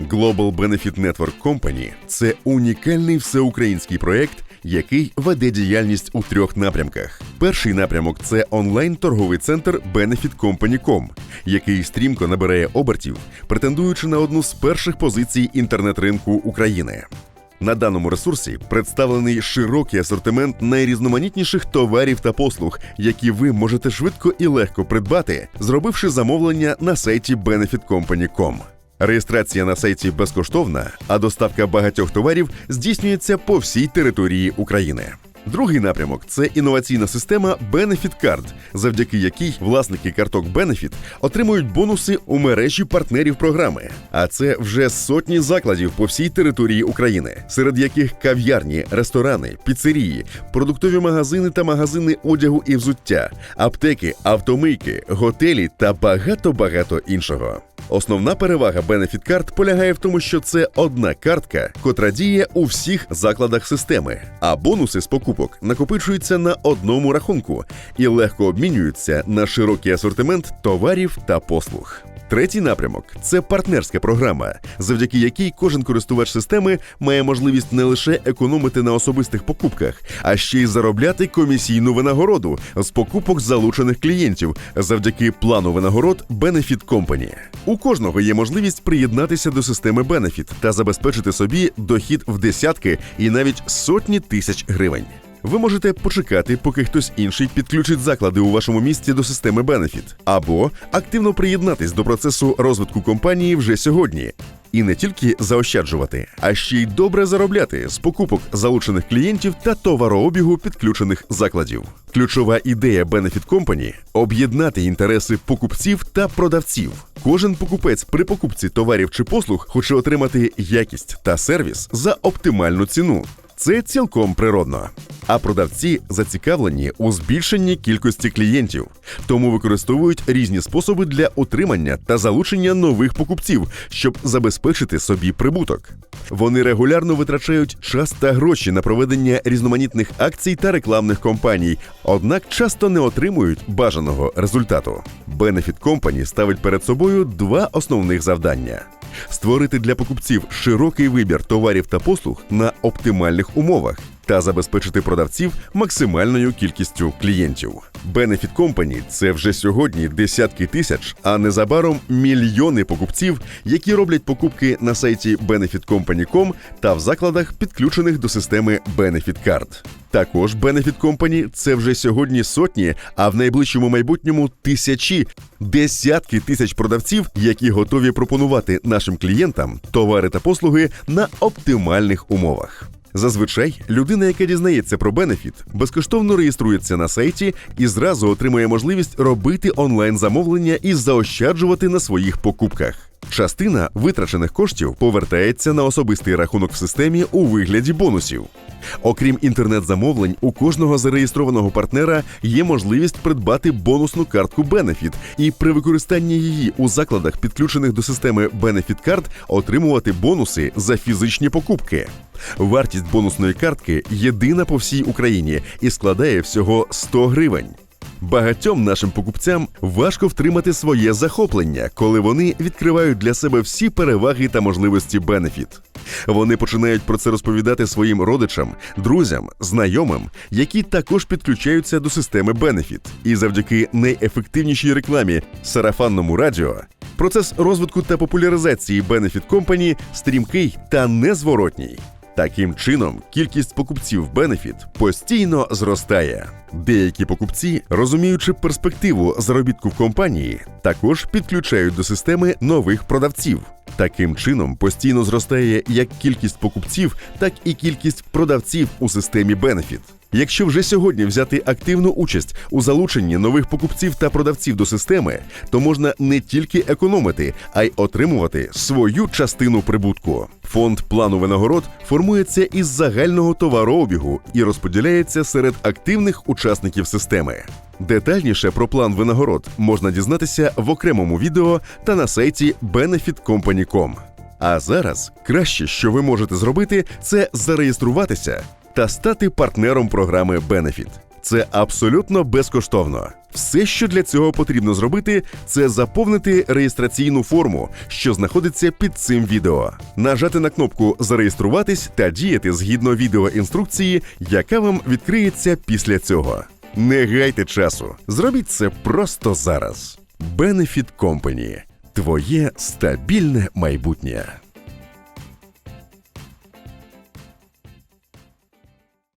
Global Benefit Network Company – це унікальний всеукраїнський проєкт, який веде діяльність у трьох напрямках. Перший напрямок це онлайн-торговий центр BenefitCompany.com, який стрімко набирає обертів, претендуючи на одну з перших позицій інтернет-ринку України. На даному ресурсі представлений широкий асортимент найрізноманітніших товарів та послуг, які ви можете швидко і легко придбати, зробивши замовлення на сайті benefitcompany.com. Реєстрація на сайті безкоштовна, а доставка багатьох товарів здійснюється по всій території України. Другий напрямок це інноваційна система Benefit Card, завдяки якій власники карток Benefit отримують бонуси у мережі партнерів програми. А це вже сотні закладів по всій території України, серед яких кав'ярні, ресторани, піцерії, продуктові магазини та магазини одягу і взуття, аптеки, автомийки, готелі та багато багато іншого. Основна перевага Benefit Card полягає в тому, що це одна картка, котра діє у всіх закладах системи, а бонуси з покупок накопичуються на одному рахунку і легко обмінюються на широкий асортимент товарів та послуг. Третій напрямок це партнерська програма, завдяки якій кожен користувач системи має можливість не лише економити на особистих покупках, а ще й заробляти комісійну винагороду з покупок залучених клієнтів завдяки плану винагород Benefit Company. У кожного є можливість приєднатися до системи Benefit та забезпечити собі дохід в десятки і навіть сотні тисяч гривень. Ви можете почекати, поки хтось інший підключить заклади у вашому місті до системи Benefit, або активно приєднатись до процесу розвитку компанії вже сьогодні. І не тільки заощаджувати, а ще й добре заробляти з покупок залучених клієнтів та товарообігу підключених закладів. Ключова ідея Benefit Company – об'єднати інтереси покупців та продавців. Кожен покупець при покупці товарів чи послуг хоче отримати якість та сервіс за оптимальну ціну. Це цілком природно. А продавці зацікавлені у збільшенні кількості клієнтів, тому використовують різні способи для отримання та залучення нових покупців, щоб забезпечити собі прибуток. Вони регулярно витрачають час та гроші на проведення різноманітних акцій та рекламних кампаній, однак часто не отримують бажаного результату. Benefit Company ставить перед собою два основних завдання: створити для покупців широкий вибір товарів та послуг на оптимальних умовах. Та забезпечити продавців максимальною кількістю клієнтів. Benefit Company – це вже сьогодні десятки тисяч, а незабаром мільйони покупців, які роблять покупки на сайті benefitcompany.com та в закладах, підключених до системи Benefit Card. Також Benefit Company – це вже сьогодні сотні, а в найближчому майбутньому тисячі, десятки тисяч продавців, які готові пропонувати нашим клієнтам товари та послуги на оптимальних умовах. Зазвичай людина, яка дізнається про бенефіт, безкоштовно реєструється на сайті і зразу отримує можливість робити онлайн замовлення і заощаджувати на своїх покупках. Частина витрачених коштів повертається на особистий рахунок в системі у вигляді бонусів. Окрім інтернет-замовлень, у кожного зареєстрованого партнера є можливість придбати бонусну картку Benefit і при використанні її у закладах, підключених до системи Benefit Card, отримувати бонуси за фізичні покупки. Вартість бонусної картки єдина по всій Україні і складає всього 100 гривень. Багатьом нашим покупцям важко втримати своє захоплення, коли вони відкривають для себе всі переваги та можливості Benefit. Вони починають про це розповідати своїм родичам, друзям, знайомим, які також підключаються до системи Benefit. І завдяки найефективнішій рекламі сарафанному радіо процес розвитку та популяризації Benefit Company стрімкий та незворотній. Таким чином, кількість покупців Benefit постійно зростає. Деякі покупці, розуміючи перспективу заробітку в компанії, також підключають до системи нових продавців. Таким чином постійно зростає як кількість покупців, так і кількість продавців у системі Benefit. Якщо вже сьогодні взяти активну участь у залученні нових покупців та продавців до системи, то можна не тільки економити, а й отримувати свою частину прибутку. Фонд плану винагород формується із загального товарообігу і розподіляється серед активних учасників системи. Детальніше про план винагород можна дізнатися в окремому відео та на сайті benefitcompany.com. А зараз краще, що ви можете зробити, це зареєструватися та стати партнером програми Benefit. Це абсолютно безкоштовно. Все, що для цього потрібно зробити, це заповнити реєстраційну форму, що знаходиться під цим відео, нажати на кнопку Зареєструватись та діяти згідно відеоінструкції, яка вам відкриється після цього. Не гайте часу, зробіть це просто зараз. Benefit Company. Твоє стабільне майбутнє.